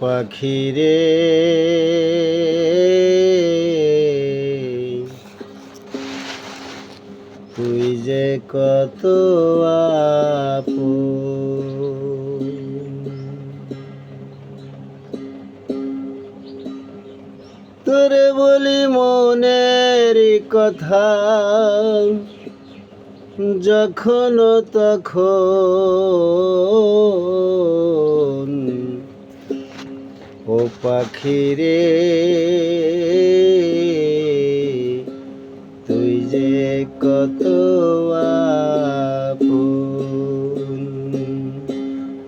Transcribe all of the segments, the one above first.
পাখি রে তুই যে কত আপন। তোরে বলি মনের কথা যখন তখন ও পাখি রে তুই যে কত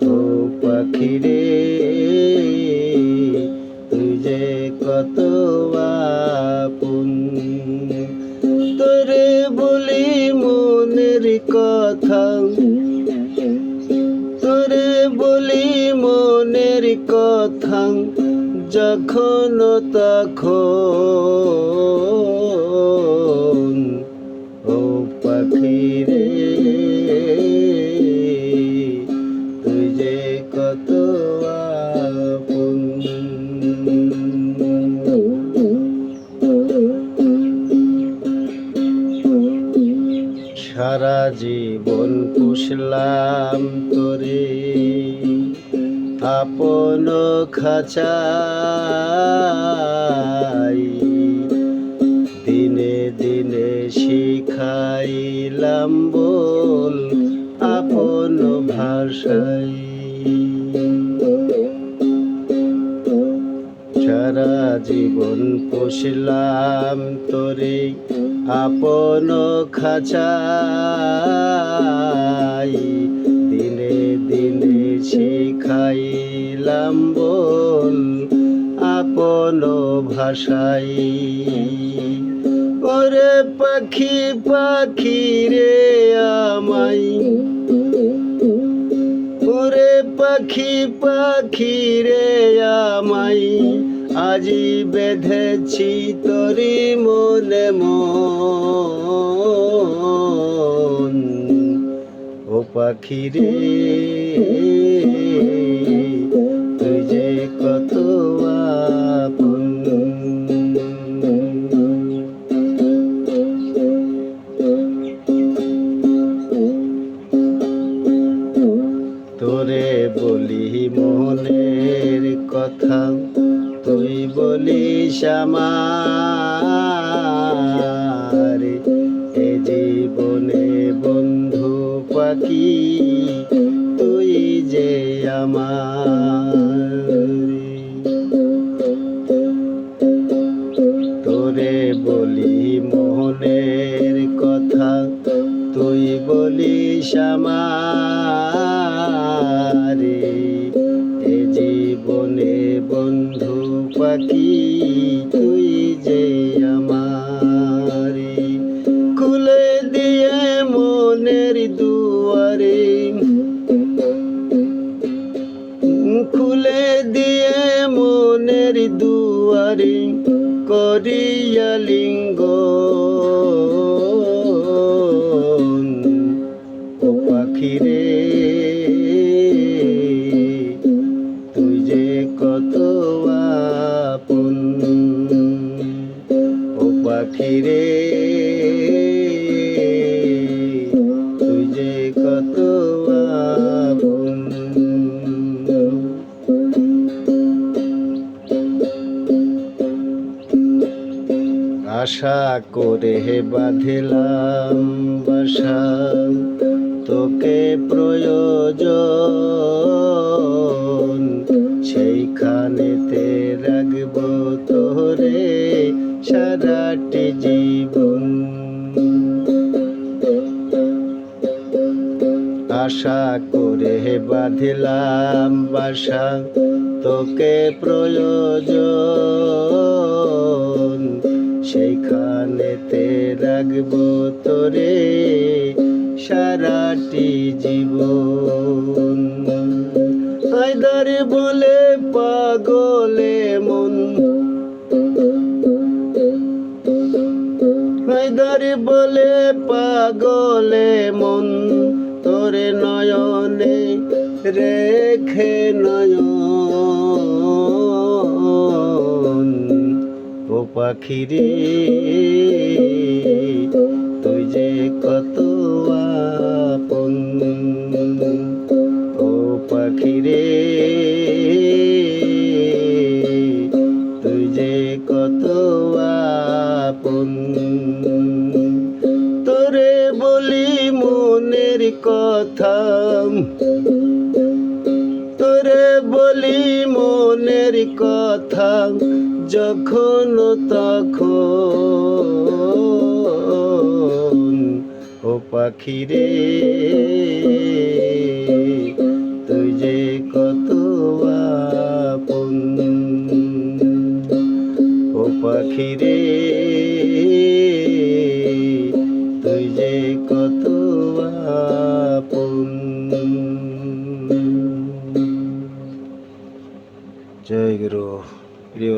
ও পাখি রে তুই যে কত তোরে কথা, তোরে বলি মনের কথা। যখন তখন ও পাখি রে তুই যে কত সারা জীবন পুষলাম তোরে। আপন খাঁচাই দিনে দিনে শিখাইলাম বল আপন ভাষাই। সারা জীবন পুষলাম তোরে আপন খাঁচাই। ভাষাই ওরে পাখি পাখি রে আমায়। ওরে পাখি পাখি রে আমায়। আজি বেঁধেছি তরি মনে মন। ও পাখি রে, তুই যে কত আমার পাখি, তুই যে আমারে খুলে দিয়ে মনের দুয়ারে খুলে দিয়ে মনের দুয়ারে করিয়া লিঙ্গ। ও আশা করে হে বাঁধিলাম বাসা তোকে প্রয়োজন, সেইখানেতে রাখব তোরে সারাটি জীবন। আশা করে বাঁধিলাম বাসা তোকে প্রয়োজন সেইখানেতে রাখব তোরে সারাটি জীবন। হায়দার বলে পাগলে মন। হায়দার বলে পাগলে মন। তোরে নয়নে রেখে নয়ন। পাখি রে তুই যে কত আপন। ও পাখি রে তুই যে কত আপন। তোরে বলি মনের কথা, তোরে বলি মনের কথা। যখন তখন ও পাখি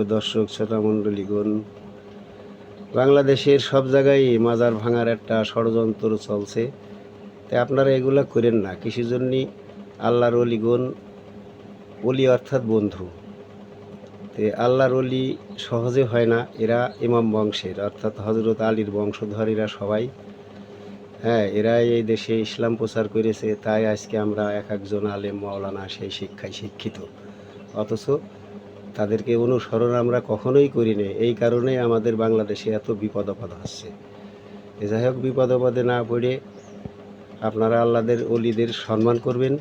দর্শক, শ্রোতা মণ্ডলীগণ, বাংলাদেশের সব জায়গায় মাজার ভাঙার একটা ষড়যন্ত্র চলছে। তাই আপনারা এগুলা করেন না। কৃষি জন্যই আল্লাহর অলিগণ অলি অর্থাৎ বন্ধু। তে আল্লাহর অলি সহজে হয় না। এরা ইমাম বংশের, অর্থাৎ হজরত আলীর বংশধরীরা সবাই। হ্যাঁ এরা এই দেশে ইসলাম প্রচার করেছে। তাই আজকে আমরা এক একজন আলেম মাওলানা সেই শিক্ষায় শিক্ষিত। অথচ তাদেরকে অনুসরণ আমরা কখনোই করি না এই কারণে আমাদের বাংলাদেশে এত বিপদ আপদ হচ্ছে যাই হোক বিপদ আপদে না পড়ে আপনারা আল্লাদের অলিদের সম্মান করবেন,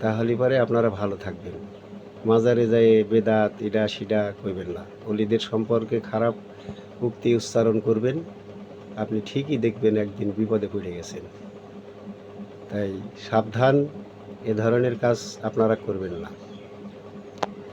তাহলে পরে আপনারা ভালো থাকবেন। মাজারে যায় বেদাত, ইডা, সিডা কইবেন না। অলিদের সম্পর্কে খারাপ উক্তি উচ্চারণ করবেন। আপনি ঠিকই দেখবেন একদিন বিপদে পড়ে গেছেন। তাই সাবধান, এ ধরনের কাজ আপনারা করবেন না।